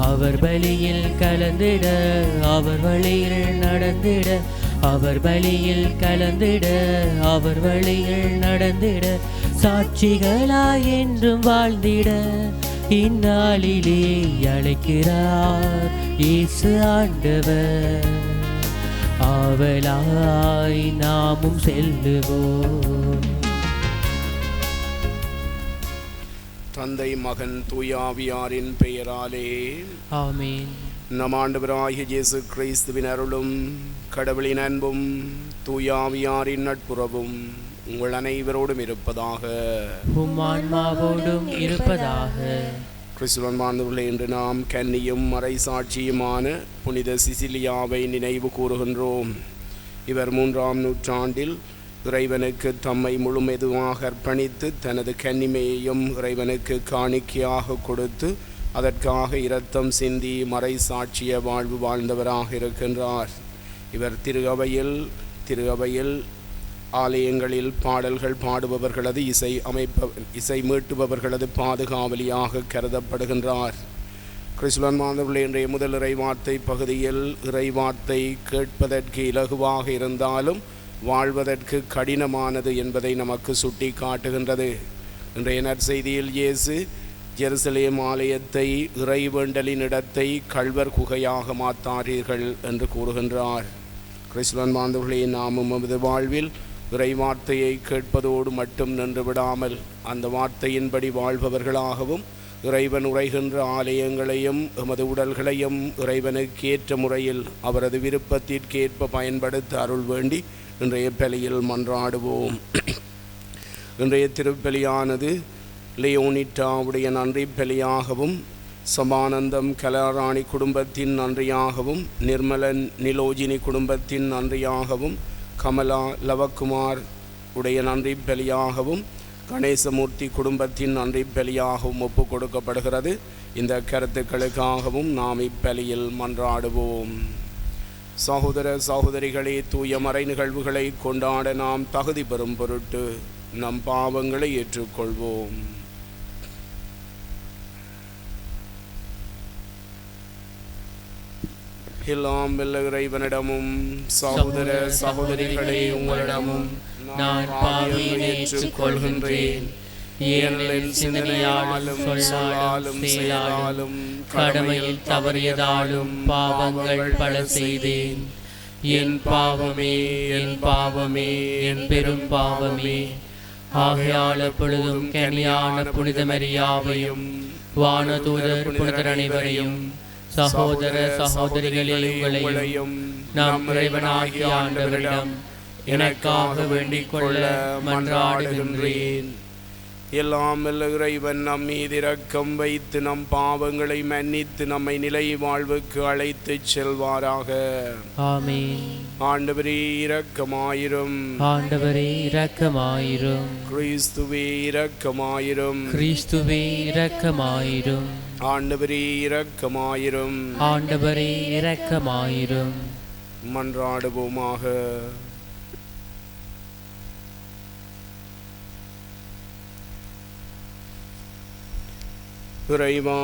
அவர் பலியில் கலந்திட அவர் வழியில் நடந்திட. அவர் பலியில் கலந்திட அவர் வழியில் நடந்திட. சாட்சிகளாய் என்றும் வாழ்ந்திட இந்நாளிலே அழைக்கிறார் இயேசு ஆண்டவர். ஆவலாய் நாமும் செல்லுவோம். தந்தை மகன் தூயாவியாரின் பெயராலே. ஆமீன். நம் ஆண்டவராகிய இயேசு கிறிஸ்துவின் அருளும் கடவுளின் அன்பும் தூயாவியாரின் நட்புறவும் உங்கள் அனைவரோடும் இருப்பதாக. இருப்பதாக. கிறிஸ்துவன் மாணவர்களே இன்று நாம் கன்னியும் மறைசாட்சியுமான புனித சிசிலியாவை நினைவு கூறுகின்றோம். இவர் மூன்றாம் நூற்றாண்டில் இறைவனுக்கு தம்மை முழுமெதுவாக அர்ப்பணித்து தனது கன்னிமையையும் இறைவனுக்கு காணிக்கையாக கொடுத்து அதற்காக இரத்தம் சிந்தி மறை சாட்சிய வாழ்வு வாழ்ந்தவராக இருக்கின்றார். இவர் திருகவையில் திருகவையில் ஆலயங்களில் பாடல்கள் பாடுபவர்களது இசை அமைப்ப இசை மீட்டுபவர்களது பாதுகாவலியாக கருதப்படுகின்றார். கிறிஸ்துவன் மாணவர்களே இன்றைய முதல் இறைவார்த்தை பகுதியில் இறைவார்த்தை கேட்பதற்கு இலகுவாக இருந்தாலும் வாழ்வதற்கு கடினமானது என்பதை நமக்கு சுட்டி காட்டுகின்றது இன்றைய நற்செய்தியில் இயேசு ஜெருசலேம் ஆலயத்தை இறைவேண்டலின் இடத்தை கள்வர் குகையாக மாத்தாரீர்கள் என்று கூறுகின்றார். கிறிஸ்துவன் மாந்தவர்களே நாமும் நமது வாழ்வில் இறை வார்த்தையை கேட்பதோடு மட்டும் நின்று விடாமல் அந்த வார்த்தையின்படி வாழ்பவர்களாகவும் இறைவன் உரைகின்ற ஆலயங்களையும் எமது உடல்களையும் இறைவனுக்கேற்ற முறையில் அவரது விருப்பத்திற்கேற்ப பயன்படுத்த அருள் வேண்டி இன்றைய பலியில் மன்றாடுவோம். இன்றைய திருப்பலியானது லியோனிட்டாவுடைய நன்றி பலியாகவும் சமானந்தம் கலாராணி குடும்பத்தின் நன்றியாகவும் நிர்மலன் நிலோஜினி குடும்பத்தின் நன்றியாகவும் கமலா லவக்குமார் உடைய நன்றி பலியாகவும் கணேசமூர்த்தி குடும்பத்தின் நன்றி பலியாகவும் ஒப்பு கொடுக்கப்படுகிறது இந்த கருத்துக்களுக்காகவும் நாம் இப்பலியில் மன்றாடுவோம். சகோதர சகோதரிகளே தூய மறை நிகழ்வுகளை கொண்டாட நாம் தகுதி பெறும் பொருட்டு நம் பாவங்களை ஏற்றுக்கொள்வோம். எல்லாம் வெல்ல இறைவனிடமும் சகோதர சகோதரிகளே உங்களிடமும் நான் பாவியை ஏற்றுக்கொள்கின்றேன். ஏனெனில் சிந்தனையாலும் சொல்லாலும் செயலாலும் கடமையில் தவறியதாலும் பாவங்கள் பல செய்தேன். என் பாவமே என் பாவமே என் பெரும் பாவமே. ஆகையால் எப்பொழுதும் கனியான புனிதமரியாவையும் வானதூதர் புனிதர் அனைவரையும் சகோதர சகோதரிகளே உங்களையும் நம் இறைவனாகிய ஆண்டவரிடம் எனக்காக வேண்டிக் கொள்ள மன்றாடுகின்றேன். எல்லாம் வல்ல இறைவன் நம் மீது இரக்கம் வைத்து நம் பாவங்களை மன்னித்து நம்மை நிலை வாழ்வுக்கு அழைத்துச் செல்வாராக. ஆண்டவரே இரக்கமாயிரும். ஆண்டவரே இரக்கமாயிரும். கிறிஸ்துவே இரக்கமாயிரும். கிறிஸ்துவே இரக்கமாயிரும். ஆண்டவரே இரக்கமாயிரும். ஆண்டவரே இரக்கமாயிரும். மன்றாடுவோமாக. இறைவா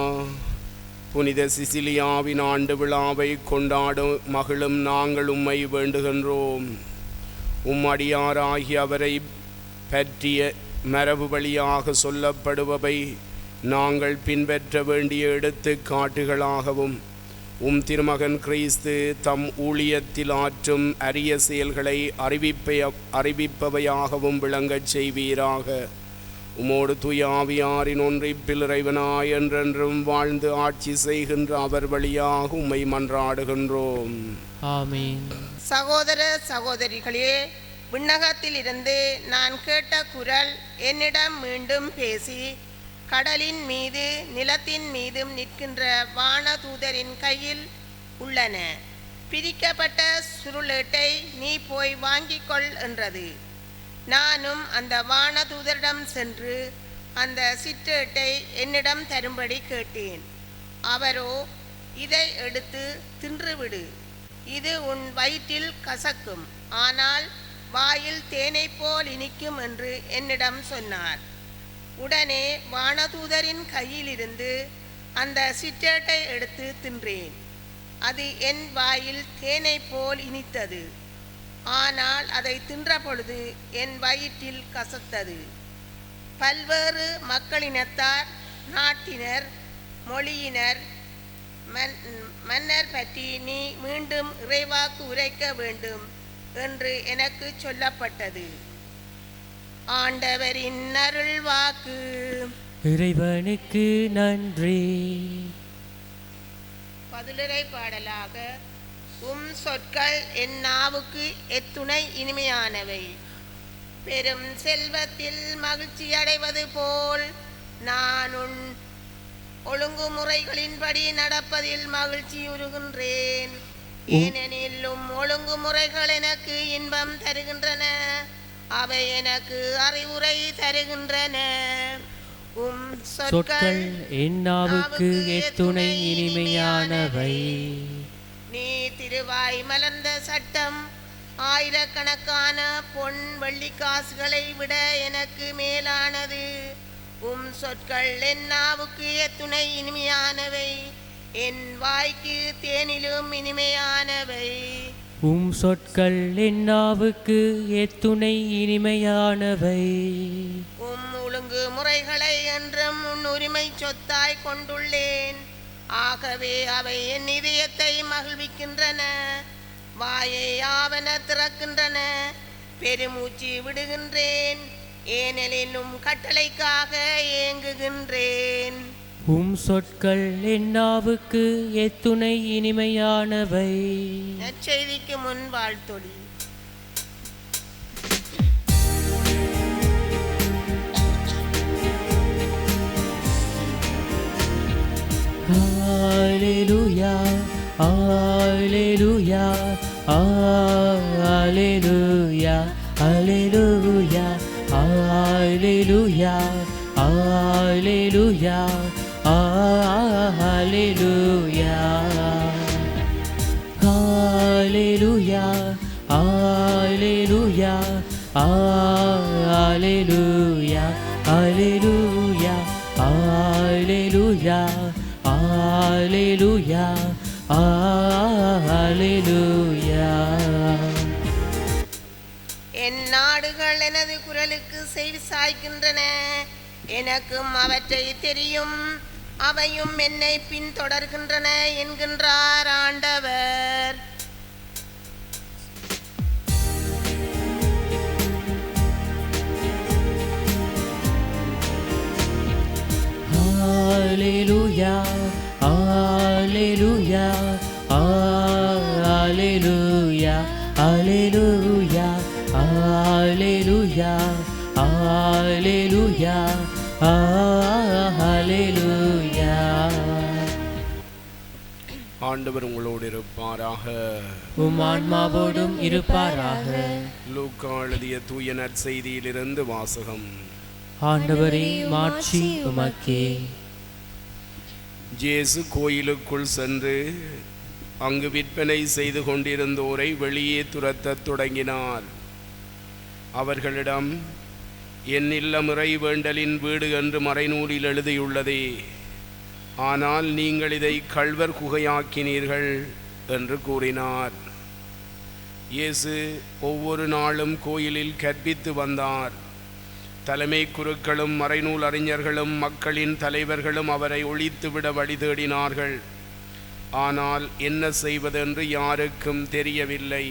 புனித சிசிலியாவின் ஆண்டு விழாவை கொண்டாடும் மகளும் நாங்கள் உம்மை வேண்டுகின்றோம். உம்மடியாராகி அவரை பற்றிய மரபு வழியாக சொல்லப்படுபவை நாங்கள் பின்பற்ற வேண்டிய எடுத்துக்காட்டுகளாகவும் உம் திருமகன் கிறிஸ்து தம் ஊழியத்தில் ஆற்றும் அரிய செயல்களை அறிவிப்பைய அறிவிப்பவையாகவும் விளங்கச் செய்வீராக. உமோடு தூய ஆவியாரின் ஒன்றிப்பில் இறைவனாய் என்றென்றும் வாழ்ந்து ஆட்சி செய்கின்ற அவர் வழியாக உம்மை மன்றாடுகின்றோம். ஆமென். சகோதர சகோதரிகளே விண்ணகத்தில் இருந்து நான் கேட்ட குரல் என்னிடம் மீண்டும் பேசி கடலின் மீது நிலத்தின் மீதும் நிற்கின்ற வானதூதரின் கையில் உள்ளன. பிரிக்கப்பட்ட சுருளேட்டை நீ போய் வாங்கிக் கொள் என்றது. நானும் அந்த வானதூதரிடம் சென்று அந்த சிற்றேட்டை என்னிடம் தரும்படி கேட்டேன். அவரோ இதை எடுத்து தின்றுவிடு. இது உன் வயிற்றில் கசக்கும். ஆனால் வாயில் தேனைப் போல் இனிக்கும் என்று என்னிடம் சொன்னார். உடனே வானதூதரின் கையிலிருந்து அந்த சிற்றேட்டை எடுத்து தின்றேன். அது என் வாயில் தேனைப் போல் இனித்தது. ஆனால் அதை தின்ற பொழுது என் வயிற்றில் கசத்தது. பல்வேறு மக்களினத்தார் நாட்டினர் மொழியினர் மன் மன்னர் பற்றி நீ மீண்டும் இறைவாக்கு உரைக்க வேண்டும் என்று எனக்கு சொல்லப்பட்டது. ஆண்டவரின் அருள் வாக்கு இறைவனுக்கு நன்றி. பதிலுரை பாடலாக உம் சொற்கள் என் நாவுக்கு எத்துணை இனிமையானவை. பெரும் செல்வத்தில் மகிழ்ச்சி அடைவது போல் நான் உன் ஒழுங்குமுறைகளின்படி நடப்பதில் மகிழ்ச்சி உருகின்றேன் ஏனெனில் உம் ஒழுங்குமுறைகள் எனக்கு இன்பம் தருகின்றன. அவை எனக்கு அறிவுரை தருகின்றன. உம் சொற்கள் சொற்கள் என்னாவுக்கு எத்துணை இனிமையானவை. திருவாய் மலர்ந்த சட்டம். ஆயிரக்கணக்கான பொன் வெள்ளிக்காசுகளை விட எனக்கு மேலானது. உம் சொற்கள் என் நாவுக்கு எத்துணை இனிமையானவை. என் வாய்க்கு தேனிலும் இனிமையானவை. உம் சொற்கள் என்னாவுக்கு எத்துணை இனிமையானவை. உம் ஒழுங்கு முறைகளை என்றும் உன் உரிமை சொத்தாய் கொண்டுள்ளேன். ஆகவே அவை என் இதயத்தை மகிழ்விக்கின்றன. வாயை ஆவன திறக்கின்றன. பெருமூச்சு விடுகின்றேன். ஏனெனில் உம் கட்டளைக்காக ஏங்குகின்றேன். உம் சொற்கள் என்னாவுக்கு எத்துணை இனிமையானவை. நற்செய்திக்கு முன் வாழ்த்தொழி. Alléluia, Alléluia, Alléluia, Alléluia, Alléluia, Alléluia, Alléluia. Alléluia, Alléluia, Alléluia. வாய்க்கின்றன எனக்கும் அவற்றை தெரியும் அவையும் என்னை பின்தொடர்கின்றன என்கின்றார் ஆண்டவர் Alléluia, Alléluia, Alléluia, Alléluia, Alléluia. Hallelujah, Hallelujah. ஆண்டவர் உங்களோடு இருப்பாராக. உம் ஆன்மாவோடும் இருப்பாராக. லூக்கா எழுதிய தூய நற்செய்தியிலிருந்து வாசகம். ஆண்டவரே மாட்சி உமக்கே. ஜேசு கோயிலுக்குள் சென்று அங்கு விற்பனை செய்து கொண்டிருந்தோரை வெளியே துரத்தத் தொடங்கினார். அவர்களிடம் என் இல்லம் இறை வேண்டலின் வீடு என்று மறைநூலில் எழுதியுள்ளதே. ஆனால் நீங்கள் இதை கள்வர் குகையாக்கினீர்கள் என்று கூறினார். இயேசு ஒவ்வொரு நாளும் கோயிலில் கற்பித்து வந்தார். தலைமை குருக்களும் மறைநூல் அறிஞர்களும் மக்களின் தலைவர்களும் அவரை ஒழித்துவிட வழி தேடினார்கள். ஆனால் என்ன செய்வதென்று யாருக்கும் தெரியவில்லை.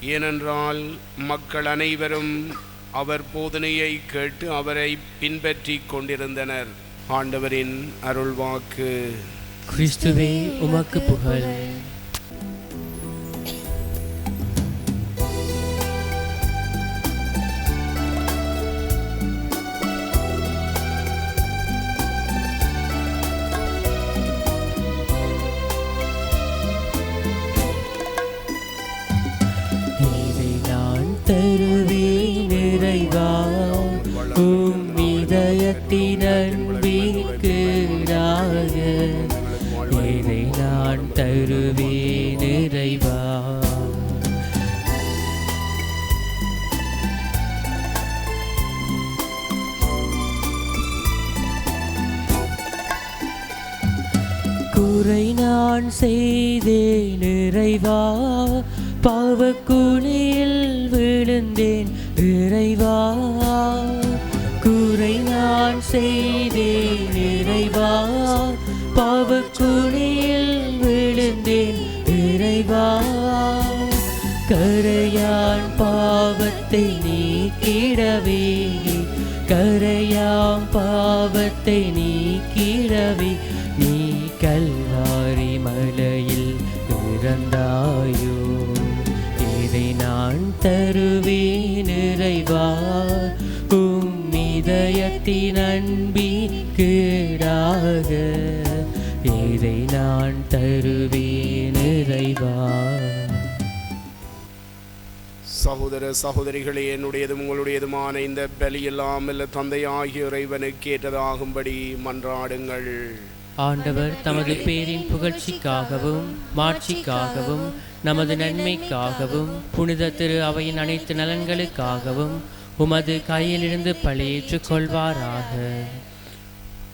ஏனென்றால் மக்கள் அனைவரும் அவர் போதனையை கேட்டு அவரை பின்பற்றி கொண்டிருந்தனர். ஆண்டவரின் அருள்வாக்கு. கிறிஸ்துவே உமக்கு புகழ். செய்தே நிறைவா பாவக்குழியில் விழுந்தேன் இறைவா. குறை நான் செய்தே நிறைவா பாவக்குழியில் விழுந்தேன் இறைவா. கரையான் பாவத்தை நீக்கிடவே. கரையாம் பாவத்தை நீக்கிடவே. நீ கல்வி மலையில் இறந்தாயோ இதை நான் தருவேன் நிறைவா உம் இதயத்தின் அன்பிற்கீடாக இதை நான் தருவேன் நிறைவா சகோதர சகோதரிகளே என்னுடையதும் உங்களுடையதுமான இந்த பலியில்லாமல் தந்தையாகிய இறைவனுக்கு ஏற்றதாகும்படி மன்றாடுங்கள். ஆண்டவர் தமது பேரின் புகழ்ச்சிக்காகவும் மாட்சிக்காகவும் நமது நன்மைக்காகவும் புனித திரு அவையின் அனைத்து நலன்களுக்காகவும் உமது கையிலிருந்து பழியேற்றுக் கொள்வாராக.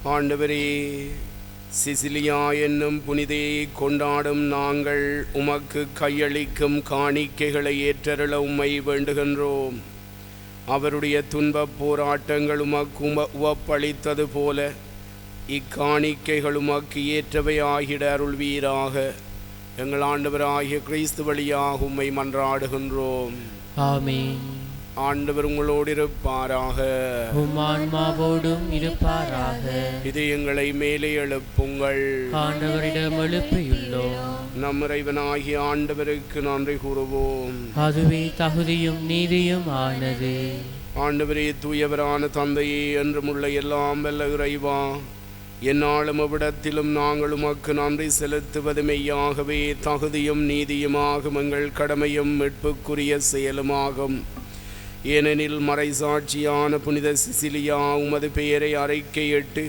ஆண்டவரே சிசிலியா என்னும் புனிதையை கொண்டாடும் நாங்கள் உமக்கு கையளிக்கும் காணிக்கைகளை ஏற்றருள உம்மை வேண்டுகின்றோம். அவருடைய துன்பப் போராட்டங்கள் உமக்கு உம உவப்பளித்தது போல இக்காணிக்கைகள் உமக்கு ஏற்றவை ஆகிட அருள்வீராக. எங்கள் ஆண்டவராகிய கிறிஸ்து வழியாக உம்மை மன்றாடுகின்றோம். ஆமென். ஆண்டவர் உங்களோடு இருப்பாராக. உம் ஆன்மாவோடும் இருப்பாராக. இது எங்களை மேலே எழுப்புங்கள். ஆண்டவரிடம் எழுப்பியுள்ளோம். நம் இறைவனாகிய ஆண்டவருக்கு நன்றி கூறுவோம். அதுவே தகுதியும் நீதியும் ஆனது. ஆண்டவரே தூயவரான தந்தையே என்றுமுள்ள எல்லாம் வல்ல இறைவா என்னாலும் அவ்விடத்திலும் நாங்கள் உமக்கு நன்றி செலுத்துவது மெய்யாகவே தகுதியும் நீதியுமாகும் எங்கள் கடமையும் மீட்புக்குரிய செயலுமாகும். ஏனெனில் மறைசாட்சியான புனித சிசிலியா உமது பெயரை அறிக்கையிட்டு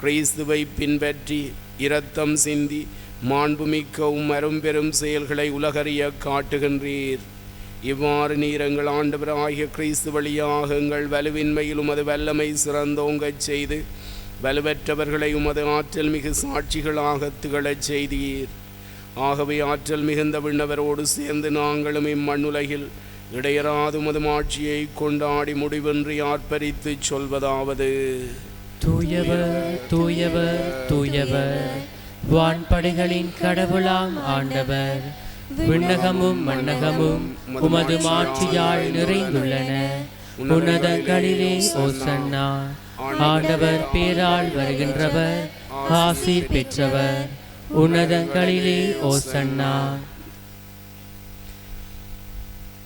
கிறிஸ்துவை பின்பற்றி இரத்தம் சிந்தி மாண்புமிக்கவும் அரும்பெரும் செயல்களை உலகறிய காட்டுகின்றீர். இவ்வாறு நீர் எங்கள் ஆண்டவராகிய கிறிஸ்து வழியாக எங்கள் வலுவின்மையிலும் அது வல்லமை சிறந்தோங்கச் செய்து வலுவற்றவர்களை உமது ஆற்றல் மிகு சாட்சிகளாக திகழச் செய்தீர். ஆகவே ஆற்றல் மிகுந்த விண்ணவரோடு சேர்ந்து நாங்களும் இம்மண்ணுலகில் இடையராது உமது ஆட்சியை கொண்டாடி முடிவின்றி ஆர்ப்பரித்துச் சொல்வதாவது. தூயவர் தூயவர் தூயவர். வான்படைகளின் கடவுளாம் ஆண்டவர். விண்ணகமும் மன்னகமும் உமது மாட்சியால் நிறைந்துள்ளன. உன்னதங்களிலே ஓசன்னா. ஆண்டவர் பேரால் வருகின்றவர் ஆசி பெற்றவர். உன்னதங்களிலே ஓசன்னா.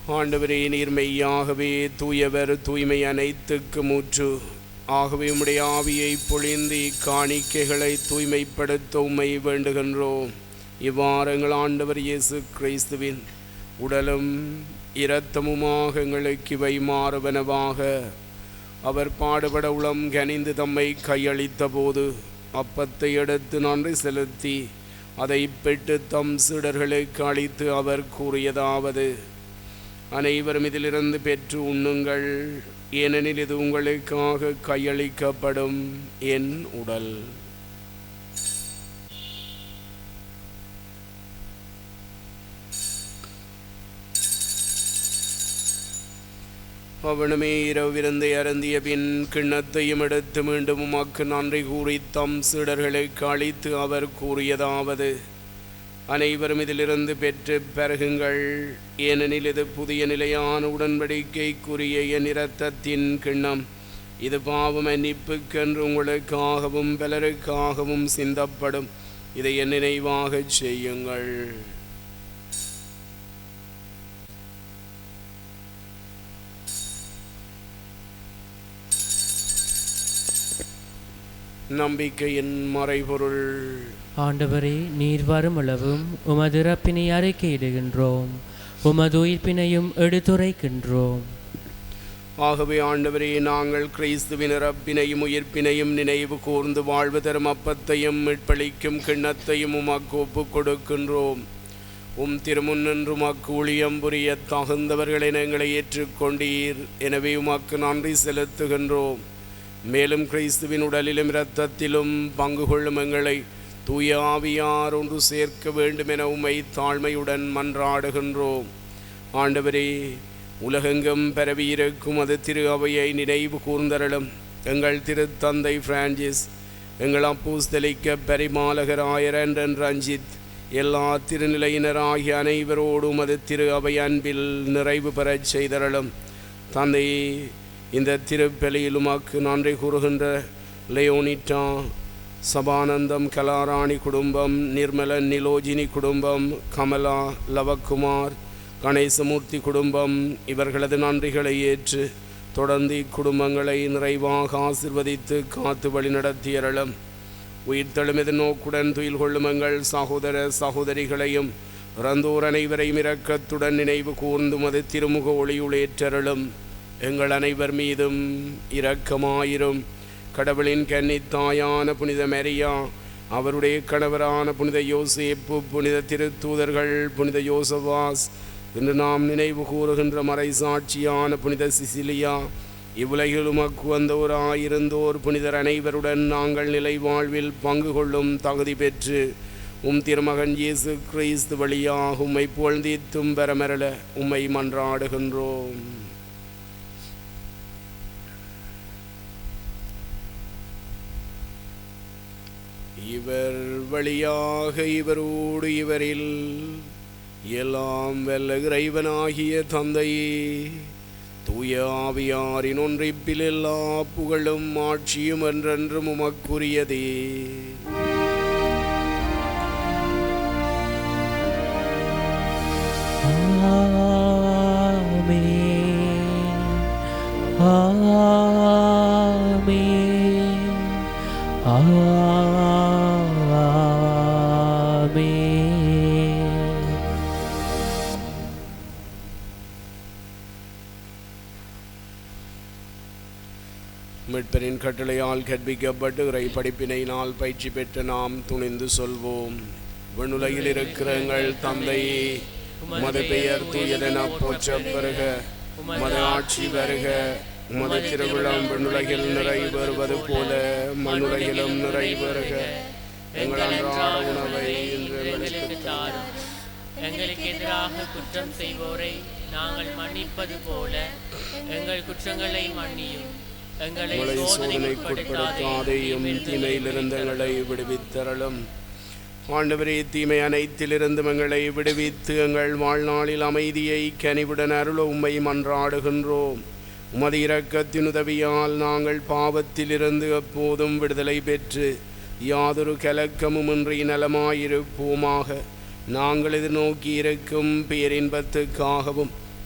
ஆண்டவரே நீர்மையாகவே தூயவர் தூய்மை அனைத்துக்கு முற்று ஆகவே உம்முடைய ஆவியை பொழிந்து காணிக்கைகளை தூய்மைப்படுத்த உம்மை வேண்டுகின்றோம். இவ்வாறு ஆண்டவர் இயேசு கிறிஸ்துவின் உடலும் இரத்தமுமாக எங்களுக்கு இவை மாறுவனவாக. அவர் பாடுபட உளம் கனிந்து தம்மை கையளித்த போது அப்பத்தை எடுத்து நன்றி செலுத்தி அதை பெற்று தம் சீடர்களுக்கு அளித்து அவர் கூறியதாவது அனைவரும் இதிலிருந்து பெற்று உண்ணுங்கள். ஏனெனில் இது உங்களுக்காக கையளிக்கப்படும் என் உடல். அவனுமே இரவிருந்தை அருந்திய பின் கிண்ணத்தையும் எடுத்து மீண்டும் உமக்கு நன்றி கூறி தம் சீடர்களை கழித்து அவர் கூறியதாவது அனைவரும் இதிலிருந்து பெற்று பெருகுங்கள். ஏனெனில் இது புதிய நிலையான உடன்படிக்கைக்குரிய என் இரத்தத்தின் கிண்ணம். இது பாவம் மன்னிப்புக்கென்று உங்களுக்காகவும் பலருக்காகவும் சிந்தப்படும். இதை என் நினைவாகச் செய்யுங்கள். நம்பிக்கையின் மறைபொருள். ஆண்டவரே நீர் வருமளவும் உமது இறப்பினை அறிக்கையிடுகின்றோம். உமது உயிர்ப்பினையும் எடுத்துரைக்கின்றோம். ஆகவே ஆண்டவரே நாங்கள் கிறிஸ்துவின் இறப்பினையும் உயிர்ப்பினையும் நினைவு கூர்ந்து வாழ்வு தரும் அப்பத்தையும் மீட்பளிக்கும் கிண்ணத்தையும் உமக்கு ஒப்புக் கொடுக்கின்றோம். உம் திருமுன்னின்று உமக்கு ஊழியம் புரிய தகுந்தவர்கள் எங்களை ஏற்றுக்கொண்டீர். எனவே உமக்கு நன்றி செலுத்துகின்றோம். மேலும் கிறிஸ்துவின் உடலிலும் இரத்தத்திலும் பங்கு கொள்ளும் எங்களை தூய ஆவியார் ஒன்று சேர்க்க வேண்டும் என உமை தாழ்மையுடன் மன்றாடுகின்றோம். ஆண்டவரே உலகெங்கும் பரவியிருக்கும் அது திரு அவையை நினைவு கூர்ந்தரலும் எங்கள் திருத்தந்தை பிரான்சிஸ் எங்கள் அப்பூஸ்தலிக்க பரிமாலகராயர் என்றன் ரஞ்சித் எல்லா திருநிலையினராகிய அனைவரோடும் அது திரு அவை அன்பில் நிறைவு பெறச் செய்தரலும் தந்தை இந்த திருப்பலியிலுமாக்கு நன்றி கூறுகின்ற லியோனிட்டா சபானந்தம் கலாராணி குடும்பம் நிர்மல நிலோஜினி குடும்பம் கமலா லவக்குமார் கணேசமூர்த்தி குடும்பம் இவர்களது நன்றிகளை ஏற்று தொடர்ந்து இக்குடும்பங்களை நிறைவாக ஆசிர்வதித்து காத்து வழிநடத்தியரலும் உயிர்த்தெழும் நோக்குடன் துயில் கொள்ளுமங்கள் சகோதர சகோதரிகளையும் இறந்தோர் அனைவரையும் இரக்கத்துடன் நினைவு கூர்ந்து மது திருமுக ஒளியுளேற்றரலும் எங்கள் அனைவர் மீதும் இரக்கமாயிரும். கடவுளின் கன்னித்தாயான புனித மெரியா அவருடைய கணவரான புனித யோசேப்பு புனித திருத்தூதர்கள் புனித யோசவாஸ் இன்று நாம் நினைவு கூறுகின்ற மறைசாட்சியான புனித சிசிலியா இவ்வுலகில் உமக்கு வந்தோராயிருந்தோர் புனிதர் அனைவருடன் நாங்கள் நிலை வாழ்வில் பங்கு கொள்ளும் தகுதி பெற்று உம் திருமகன் இயேசு கிறிஸ்து வழியாக உம்மை புகழ்ந்தீத்தும் பெறமரல உம்மை மன்றாடுகின்றோம். இவர் வழியாக இவரோடு இவரில் எல்லாம் வெல்ல இறைவனாகிய தந்தையே தூய ஆவியாரின் ஒன்றிப்பில் எல்லா புகழும் ஆட்சியும் என்றென்றும் உமக்குரியதே. மீட்பரின் கட்டளையால் கற்பிக்கப்பட்டு இறை படிப்பினையினால் பயிற்சி பெற்ற நாம் துணிந்து சொல்வோம். விண்ணுலகில் இருக்கிறங்கள் தந்தையே மது பெயர் தூயதென போற்ற பெருக உமது ஆட்சி வருக. உமது திருவிழம் விண்ணுலகில் நிறைவேறுவது போல மண்ணுலகிலும் நிறைவேறுக எங்கள் அன்றாட உணவை இன்று எங்களுக்கு எதிராக குற்றம் செய்வோரை நாங்கள் மன்னிப்பது போல எங்கள் குற்றங்களை மன்னியும். எங்களை சோதனைக்குட்படுத்தாதையும் தீமையிலிருந்து எங்களை விடுவித்தரலும் ஆண்டவரே தீமை அனைத்திலிருந்தும் எங்களை விடுவித்து எங்கள் வாழ்நாளில் அமைதியை கனிவுடன் அருள உம்மை மன்றாடுகின்றோம். உமது இரக்கத்தின் உதவியால் நாங்கள் பாவத்திலிருந்து எப்போதும் விடுதலை பெற்று யாதொரு கலக்கமுமின்றி நலமாயிருப்போமாக. நாங்கள் எதிர்நோக்கி இருக்கும் பேரின்பத்துக்காகவும்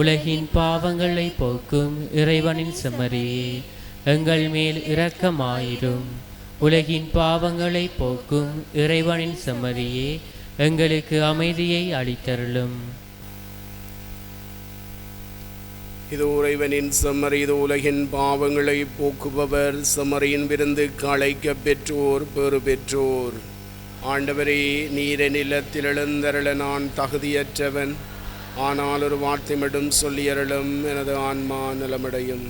உலகின் பாவங்களை போக்கும் இறைவனின் செம்மறியே எங்கள் மேல் இரக்கமாயிரும். உலகின் பாவங்களை போக்கும் இறைவனின் செம்மறியே எங்களுக்கு அமைதியை அளித்தருளும். இது உறைவனின் செம்மறி இது உலகின் பாவங்களை போக்குபவர் செம்மறியின் விருந்து களைக்க பெற்றோர் பெறு பெற்றோர். ஆண்டவரே நீர நிலத்தில் எழுந்தருள நான் தகுதியற்றவன். ஆனால் ஒரு வார்த்தை மட்டும் சொல்லியருளும் எனது ஆன்மா நலமடையும்.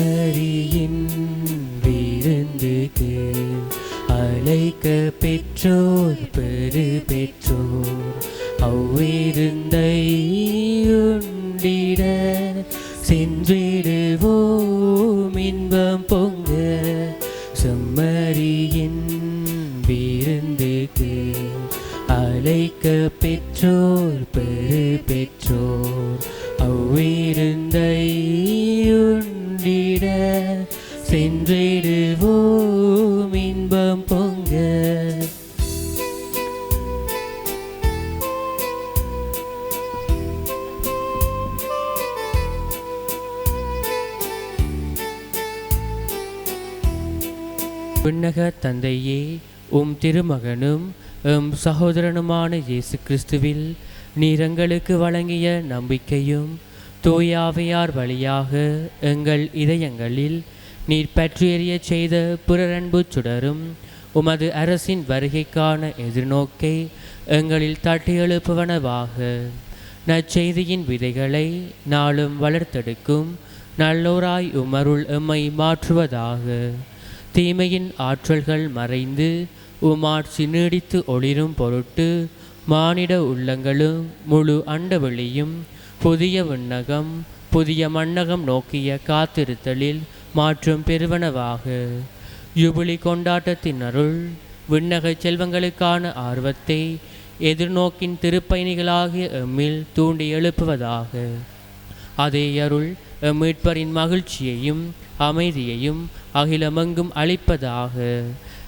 செம்மறியின் விருந்துக்கு அழைக்க பெற்றோர் பெரு பெற்றோர் அவ்விருந்த தாயே உம் திருமகனும் எம் சகோதரனுமான இயேசு கிறிஸ்துவில் நீர் எங்களுக்கு வழங்கிய நம்பிக்கையும் தூயாவையார் வழியாக எங்கள் இதயங்களில் நீர் பற்றியறிய செய்த பிறரன்பு சுடரும் உமது அரசின் வருகைக்கான எதிர்நோக்கை எங்களில் தட்டி எழுப்புவனவாக நற்செய்தியின் விதைகளை நாளும் வளர்த்தெடுக்கும் நல்லோராய் உமருள் எம்மை மாற்றுவதாக. தீமையின் ஆற்றல்கள் மறைந்து உமார் நீடித்து ஒளிரும் பொருட்டு மானிட உள்ளங்களும் முழு அண்டவெளியும் புதிய விண்ணகம் புதிய மண்ணகம் நோக்கிய காத்திருத்தலில் மாற்றும் பெறுவனவாக. யுபிலி கொண்டாட்டத்தின் அருள் விண்ணக செல்வங்களுக்கான ஆர்வத்தை எதிர்நோக்கின் திருப்பயணிகளாகிய எம்மில் தூண்டி எழுப்புவதாக. அதே அருள் எம் மீட்பரின் மகிழ்ச்சியையும் அமைதியையும் அகிலமெங்கும் அளிப்பதாக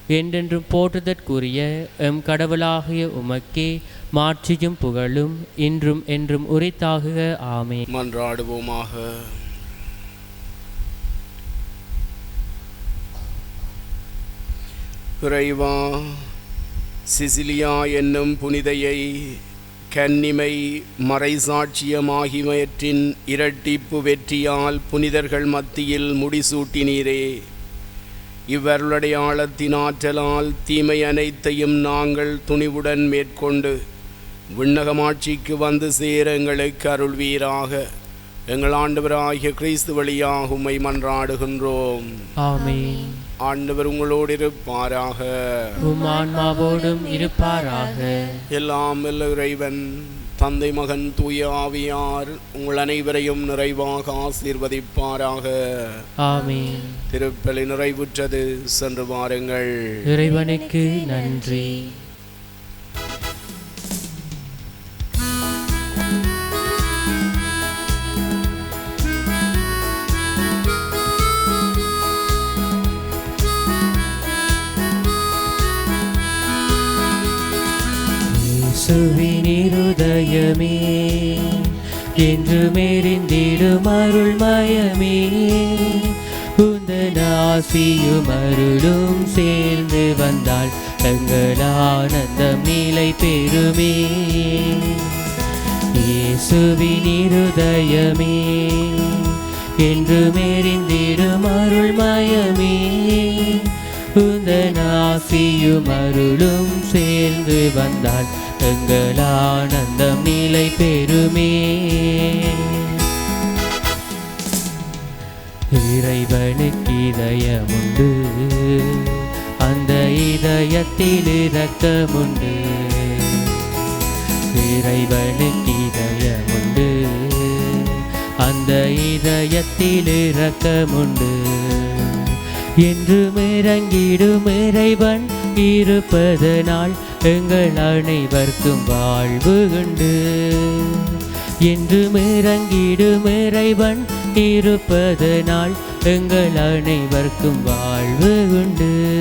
என்றென்றும் போற்றுதற்குரிய எம் கடவுளாகிய உமக்கே மாற்றியும் புகழும் இன்றும் என்றும் உரித்தாகுக ஆமே மன்றாடுவோமாக. இறைவா சிசிலியா என்னும் புனிதையை கன்னிமை மறைசாட்சியமாகியவற்றின் இரட்டிப்பு வெற்றியால் புனிதர்கள் மத்தியில் முடிசூட்டினீரே. இவ்வருளடையாளத்தின் ஆற்றலால் தீமை அனைத்தையும் நாங்கள் துணிவுடன் மேற்கொண்டு விண்ணகமாட்சிக்கு வந்து சேர எங்களுக்கு அருள்வீராக. எங்கள் ஆண்டவராகிய கிறிஸ்து வழியாக உம்மை மன்றாடுகின்றோம். ஆண்டவர் உங்களோடு இருப்பாராக. இருப்பாராக. எல்லாம் இறைவன். தந்தை மகன் தூய ஆவியார் உங்கள் அனைவரையும் நிறைவாக ஆசீர்வதிப்பாராக. ஆமென். திருப்பலி நிறைவுற்றது. சென்று வாருங்கள். இறைவனுக்கு நன்றி. இருதயமே என்று மேறிந்திடும் அருள்மயமே உந்தன் ஆசியும் அருளும் சேர்ந்து வந்தால் தங்கள் ஆனந்தம் நிலை பெறுமே. இயேசுவின் இருதயமே. என்று மேறிந்திடும் அருள்மயமே உந்தன் ஆசியும் அருளும் சேர்ந்து வந்தால் எங்கள் ஆனந்தம் நிலை பெறுமே. இறைவனுக்கு இதயமுண்டு அந்த இதயத்தில் இரக்கமுண்டு. இறைவனுக்கு இதயமுண்டு அந்த இதயத்தில் இரக்கமுண்டு. என்றும் இறங்கிடும் இறைவன் இருப்பதனால் எங்கள் அனைவர்க்கும் வாழ்வு உண்டு. என்று மிரங்கிடும் இறைவன் இருப்பதனால் எங்கள் அனைவர்க்கும் வாழ்வு உண்டு.